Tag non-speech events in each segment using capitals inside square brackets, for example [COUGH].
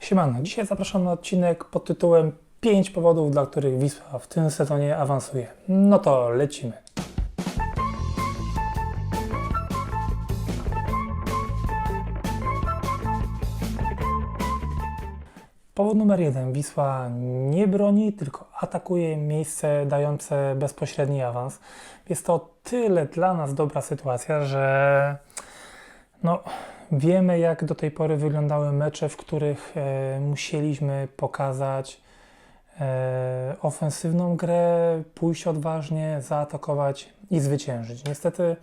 Siemano, dzisiaj zapraszam na odcinek pod tytułem 5 powodów, dla których Wisła w tym sezonie awansuje. No to lecimy. Powód numer jeden. Wisła nie broni, tylko atakuje miejsce dające bezpośredni awans. Jest to tyle dla nas dobra sytuacja, że no, wiemy, jak do tej pory wyglądały mecze, w których e, musieliśmy pokazać e, ofensywną grę, pójść odważnie, zaatakować i zwyciężyć. Niestety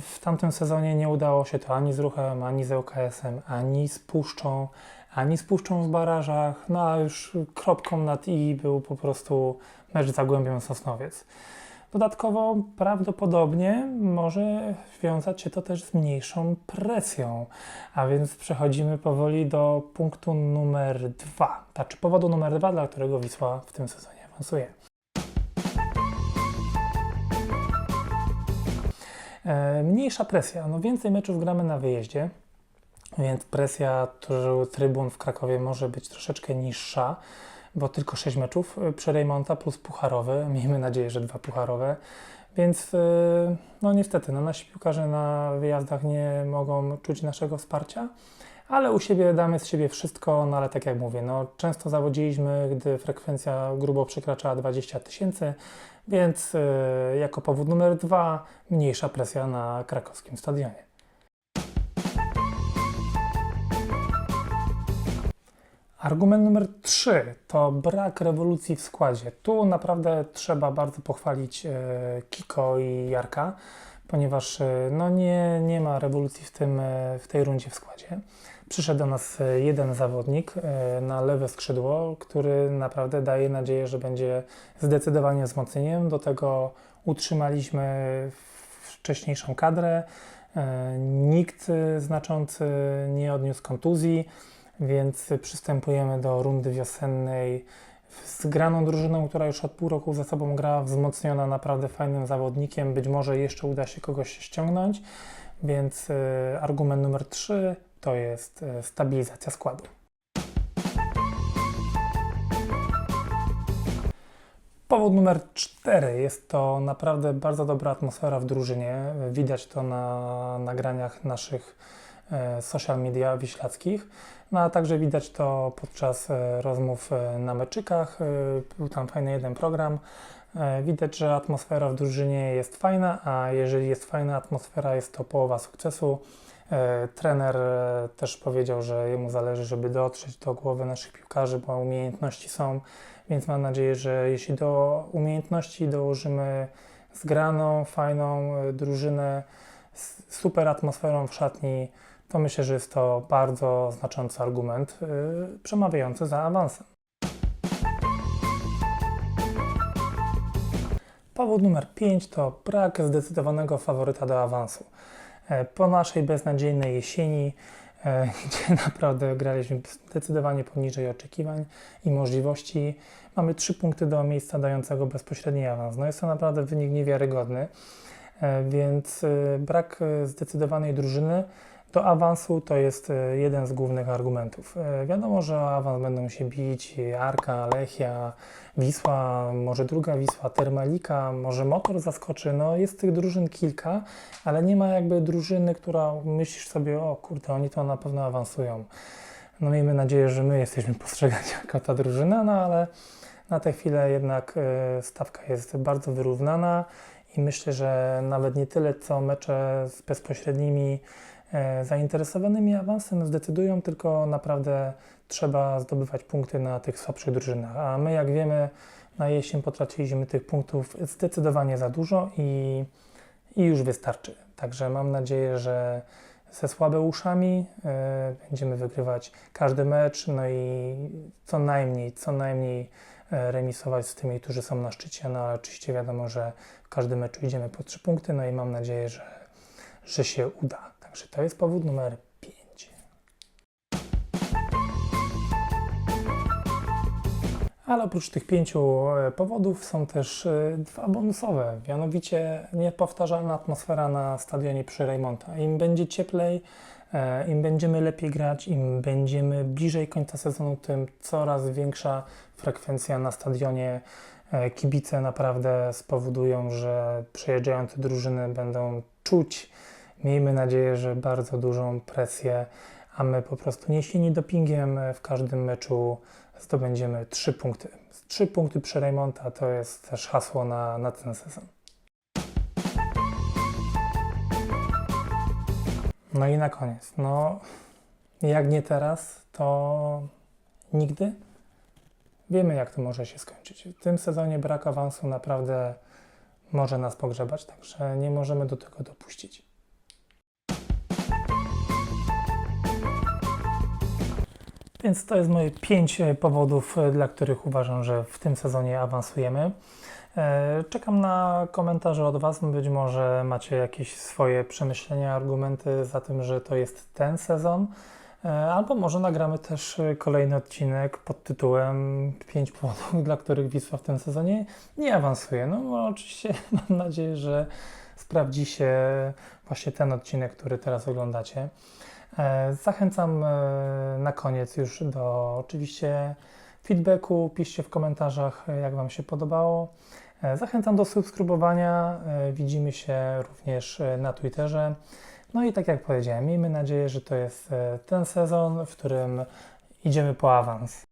w tamtym sezonie nie udało się to ani z ruchem, ani z ŁKS-em, ani z Puszczą, ani z Puszczą w barażach, no a już kropką nad i był po prostu mecz z Zagłębią Sosnowiec. Dodatkowo prawdopodobnie może wiązać się to też z mniejszą presją, a więc przechodzimy powoli do punktu numer dwa, znaczy powodu numer dwa, dla którego Wisła w tym sezonie awansuje. E, Mniejsza presja. No więcej meczów gramy na wyjeździe, więc presja tr- trybun w Krakowie może być troszeczkę niższa, bo tylko 6 meczów y, przy Rejmonta plus pucharowe. [LAUGHS] Miejmy nadzieję, że dwa pucharowe. Więc y, no niestety, no nasi piłkarze na wyjazdach nie mogą czuć naszego wsparcia, ale u siebie damy z siebie wszystko, no ale tak jak mówię, no często zawodziliśmy, gdy frekwencja grubo przekraczała 20 tysięcy, więc y, jako powód numer dwa mniejsza presja na krakowskim stadionie. Argument numer 3 to brak rewolucji w składzie. Tu naprawdę trzeba bardzo pochwalić e, Kiko i Jarka, ponieważ e, no nie, nie ma rewolucji w, tym, e, w tej rundzie w składzie. Przyszedł do nas jeden zawodnik na lewe skrzydło, który naprawdę daje nadzieję, że będzie zdecydowanie wzmocnieniem. Do tego utrzymaliśmy wcześniejszą kadrę. Nikt znaczący nie odniósł kontuzji więc przystępujemy do rundy wiosennej z graną drużyną, która już od pół roku ze sobą gra, wzmocniona naprawdę fajnym zawodnikiem. Być może jeszcze uda się kogoś ściągnąć, więc y, argument numer 3 to jest y, stabilizacja składu. Powód numer 4 jest to naprawdę bardzo dobra atmosfera w drużynie. Widać to na nagraniach naszych e, social media wiślackich. No a także widać to podczas e, rozmów e, na meczykach. E, Był tam fajny jeden program. E, Widać, że atmosfera w drużynie jest fajna, a jeżeli jest fajna atmosfera, jest to połowa sukcesu. E, Trener e, też powiedział, że jemu zależy, żeby dotrzeć do głowy naszych piłkarzy, bo umiejętności są, więc mam nadzieję, że jeśli do umiejętności dołożymy zgraną, fajną e, drużynę z super atmosferą w szatni, to myślę, że jest to bardzo znaczący argument yy, przemawiający za awansem. Powód numer 5 to brak zdecydowanego faworyta do awansu. E, Po naszej beznadziejnej jesieni, e, [LAUGHS] gdzie naprawdę graliśmy zdecydowanie poniżej oczekiwań i możliwości, mamy 3 punkty do miejsca dającego bezpośredni awans. No jest to naprawdę wynik niewiarygodny, e, więc brak zdecydowanej drużyny do awansu to jest e, jeden z głównych argumentów. E, Wiadomo, że o awans będą się bić Arka, Lechia, Wisła, może druga Wisła, Termalika, może Motor zaskoczy. No jest tych drużyn kilka, ale nie ma jakby drużyny, która myślisz sobie, o kurde, oni to na pewno awansują. No miejmy nadzieję, że my jesteśmy postrzegani [LAUGHS] jako ta drużyna, no ale na tę chwilę jednak e, stawka jest bardzo wyrównana i myślę, że nawet nie tyle co mecze z bezpośrednimi e, zainteresowanymi awansem zdecydują, tylko naprawdę trzeba zdobywać punkty na tych słabszych drużynach. A my, jak wiemy, na jesień potraciliśmy tych punktów zdecydowanie za dużo i, i już wystarczy. Także mam nadzieję, że ze słabeuszami e, będziemy wygrywać każdy mecz, no i co najmniej, co najmniej remisować z tymi, którzy są na szczycie. No ale oczywiście wiadomo, że w każdym meczu idziemy po trzy punkty, no i mam nadzieję, że, że się uda. Także to jest powód numer 5. Ale oprócz tych pięciu e, powodów są też e, dwa bonusowe, mianowicie niepowtarzalna atmosfera na stadionie przy Rejmonta. Im będzie cieplej, E, Im będziemy lepiej grać, im będziemy bliżej końca sezonu, tym coraz większa frekwencja na stadionie. E, Kibice naprawdę spowodują, że przyjeżdżające drużyny będą czuć, miejmy nadzieję, że bardzo dużą presję, a my po prostu niesieni dopingiem e, w każdym meczu zdobędziemy 3 punkty. 3 punkty przy remonta to jest też hasło na, na ten sezon. No i na koniec, no jak nie teraz, to nigdy. Wiemy, jak to może się skończyć. W tym sezonie brak awansu naprawdę może nas pogrzebać, także nie możemy do tego dopuścić. Więc to jest moje pięć powodów, dla których uważam, że w tym sezonie awansujemy. E, Czekam na komentarze od Was. Być może macie jakieś swoje przemyślenia, argumenty za tym, że to jest ten sezon. E, Albo może nagramy też kolejny odcinek pod tytułem 5 powodów, dla których Wisła w tym sezonie nie awansuje. No bo oczywiście [LAUGHS] mam nadzieję, że sprawdzi się właśnie ten odcinek, który teraz oglądacie. E, Zachęcam na koniec już do oczywiście feedbacku. Piszcie w komentarzach, e, jak Wam się podobało. E, Zachęcam do subskrybowania. E, Widzimy się również na Twitterze. No i tak jak powiedziałem, miejmy nadzieję, że to jest ten sezon, w którym idziemy po awans.